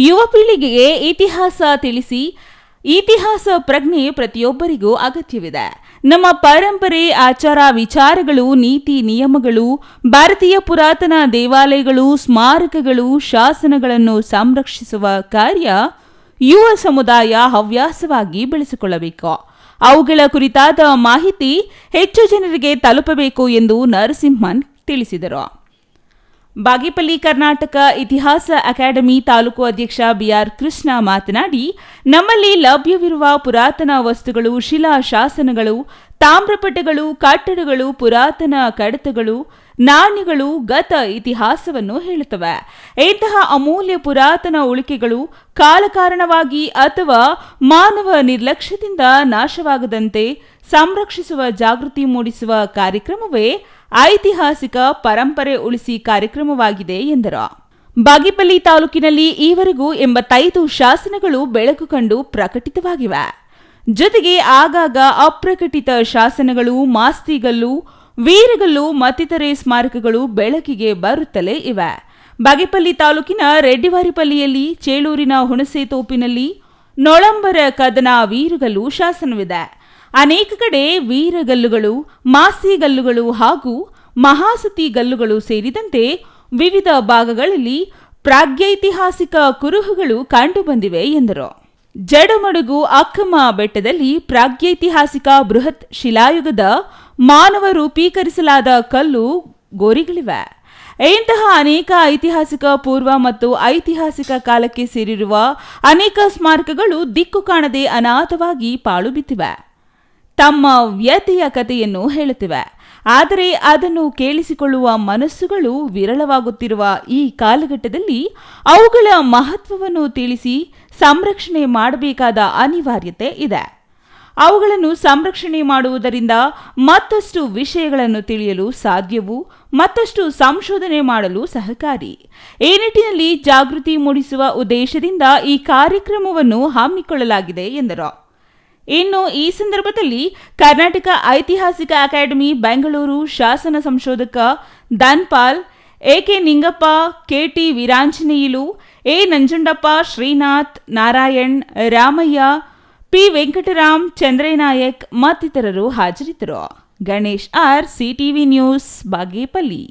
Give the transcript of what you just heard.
ಯುವ ಪೀಳಿಗೆಗೆ ಇತಿಹಾಸ ತಿಳಿಸಿ, ಇತಿಹಾಸ ಪ್ರಜ್ಞೆ ಪ್ರತಿಯೊಬ್ಬರಿಗೂ ಅಗತ್ಯವಿದೆ. ನಮ್ಮ ಪರಂಪರೆ, ಆಚಾರ, ವಿಚಾರಗಳು, ನೀತಿ, ನಿಯಮಗಳು, ಭಾರತೀಯ ಪುರಾತನ ದೇವಾಲಯಗಳು, ಸ್ಮಾರಕಗಳು, ಶಾಸನಗಳನ್ನು ಸಂರಕ್ಷಿಸುವ ಕಾರ್ಯ ಯುವ ಸಮುದಾಯ ಹವ್ಯಾಸವಾಗಿ ಬೆಳೆಸಿಕೊಳ್ಳಬೇಕು. ಅವುಗಳ ಕುರಿತಾದ ಮಾಹಿತಿ ಹೆಚ್ಚು ಜನರಿಗೆ ತಲುಪಬೇಕು ಎಂದು ನರಸಿಂಹನ್ ತಿಳಿಸಿದರು. ಬಾಗೇಪಲ್ಲಿ, ಕರ್ನಾಟಕ ಇತಿಹಾಸ ಅಕಾಡೆಮಿ ತಾಲೂಕು ಅಧ್ಯಕ್ಷ ಬಿಆರ್ ಕೃಷ್ಣ ಮಾತನಾಡಿ, ನಮ್ಮಲ್ಲಿ ಲಭ್ಯವಿರುವ ಪುರಾತನ ವಸ್ತುಗಳು, ಶಿಲಾ ಶಾಸನಗಳು, ತಾಮ್ರಪಟಗಳು ಕಟ್ಟಡಗಳು ಪುರಾತನ ಕಡತಗಳು, ನಾಣ್ಯಗಳು ಗತ ಇತಿಹಾಸವನ್ನು ಹೇಳುತ್ತವೆ. ಇಂತಹ ಅಮೂಲ್ಯ ಪುರಾತನ ಉಳಿಕೆಗಳು ಕಾಲಕಾರಣವಾಗಿ ಅಥವಾ ಮಾನವ ನಿರ್ಲಕ್ಷ್ಯದಿಂದ ನಾಶವಾಗದಂತೆ ಸಂರಕ್ಷಿಸುವ ಜಾಗೃತಿ ಮೂಡಿಸುವ ಕಾರ್ಯಕ್ರಮವೇ ಐತಿಹಾಸಿಕ ಪರಂಪರೆ ಉಳಿಸಿ ಕಾರ್ಯಕ್ರಮವಾಗಿದೆ ಎಂದರು. ಬಾಗೇಪಲ್ಲಿ ತಾಲೂಕಿನಲ್ಲಿ ಈವರೆಗೂ ಎಂಬತ್ತೈದು ಶಾಸನಗಳು ಬೆಳಕು ಕಂಡು ಪ್ರಕಟಿತವಾಗಿವೆ. ಜೊತೆಗೆ ಆಗಾಗ ಅಪ್ರಕಟಿತ ಶಾಸನಗಳು, ಮಾಸ್ತಿಗಲ್ಲು, ವೀರಗಲ್ಲು ಮತ್ತಿತರೆ ಸ್ಮಾರಕಗಳು ಬೆಳಕಿಗೆ ಬರುತ್ತಲೇ ಇವೆ. ಬಾಗೇಪಲ್ಲಿ ತಾಲೂಕಿನ ರೆಡ್ಡಿವಾರಿಪಲ್ಲಿಯಲ್ಲಿ, ಚೇಳೂರಿನ ಹುಣಸೆ ತೋಪಿನಲ್ಲಿ, ನೊಳಂಬರ ಕದನ ವೀರಗಲ್ಲು ಶಾಸನವಿದೆ. ಅನೇಕ ಕಡೆ ವೀರಗಲ್ಲುಗಳು, ಮಾಸಿಗಲ್ಲುಗಳು ಹಾಗೂ ಮಹಾಸತಿ ಗಲ್ಲುಗಳು ಸೇರಿದಂತೆ ವಿವಿಧ ಭಾಗಗಳಲ್ಲಿ ಪ್ರಾಗ್ಯೈತಿಹಾಸಿಕ ಕುರುಹುಗಳು ಕಂಡುಬಂದಿವೆ ಎಂದರು. ಜಡಮಡುಗು ಅಕ್ಕಮ ಬೆಟ್ಟದಲ್ಲಿ ಪ್ರಾಗ್ಯೈತಿಹಾಸಿಕ ಬೃಹತ್ ಶಿಲಾಯುಗದ ಮಾನವ ರೂಪೀಕರಿಸಲಾದ ಕಲ್ಲು ಗೋರಿಗಳಿವೆ. ಇಂತಹ ಅನೇಕ ಐತಿಹಾಸಿಕ ಪೂರ್ವ ಮತ್ತು ಐತಿಹಾಸಿಕ ಕಾಲಕ್ಕೆ ಸೇರಿರುವ ಅನೇಕ ಸ್ಮಾರಕಗಳು ದಿಕ್ಕು ಕಾಣದೆ ಅನಾಥವಾಗಿ ಪಾಳು ಬಿದ್ದಿವೆ. ತಮ್ಮ ವ್ಯತಿಯ ಕಥೆಯನ್ನು ಹೇಳುತ್ತಿವೆ. ಆದರೆ ಅದನ್ನು ಕೇಳಿಸಿಕೊಳ್ಳುವ ಮನಸ್ಸುಗಳು ವಿರಳವಾಗುತ್ತಿರುವ ಈ ಕಾಲಘಟ್ಟದಲ್ಲಿ ಅವುಗಳ ಮಹತ್ವವನ್ನು ತಿಳಿಸಿ ಸಂರಕ್ಷಣೆ ಮಾಡಬೇಕಾದ ಅನಿವಾರ್ಯತೆ ಇದೆ. ಅವುಗಳನ್ನು ಸಂರಕ್ಷಣೆ ಮಾಡುವುದರಿಂದ ಮತ್ತಷ್ಟು ವಿಷಯಗಳನ್ನು ತಿಳಿಯಲು ಸಾಧ್ಯವು, ಮತ್ತಷ್ಟು ಸಂಶೋಧನೆ ಮಾಡಲು ಸಹಕಾರಿ. ಈ ನಿಟ್ಟಿನಲ್ಲಿ ಜಾಗೃತಿ ಮೂಡಿಸುವ ಉದ್ದೇಶದಿಂದ ಈ ಕಾರ್ಯಕ್ರಮವನ್ನು ಹಮ್ಮಿಕೊಳ್ಳಲಾಗಿದೆ ಎಂದರು. ಇನ್ನು ಈ ಸಂದರ್ಭದಲ್ಲಿ ಕರ್ನಾಟಕ ಐತಿಹಾಸಿಕ ಅಕಾಡೆಮಿ ಬೆಂಗಳೂರು ಶಾಸನ ಸಂಶೋಧಕ Dhanpal A K Ningappa, K T Veeranjaneyulu, A Nanjundappa, Srinath, Narayan, Ramaiah, P Venkatram, Chandranayak ಮತ್ತಿತರರು ಹಾಜರಿದ್ದರು. Ganesh R, CTV news, Bagepalli.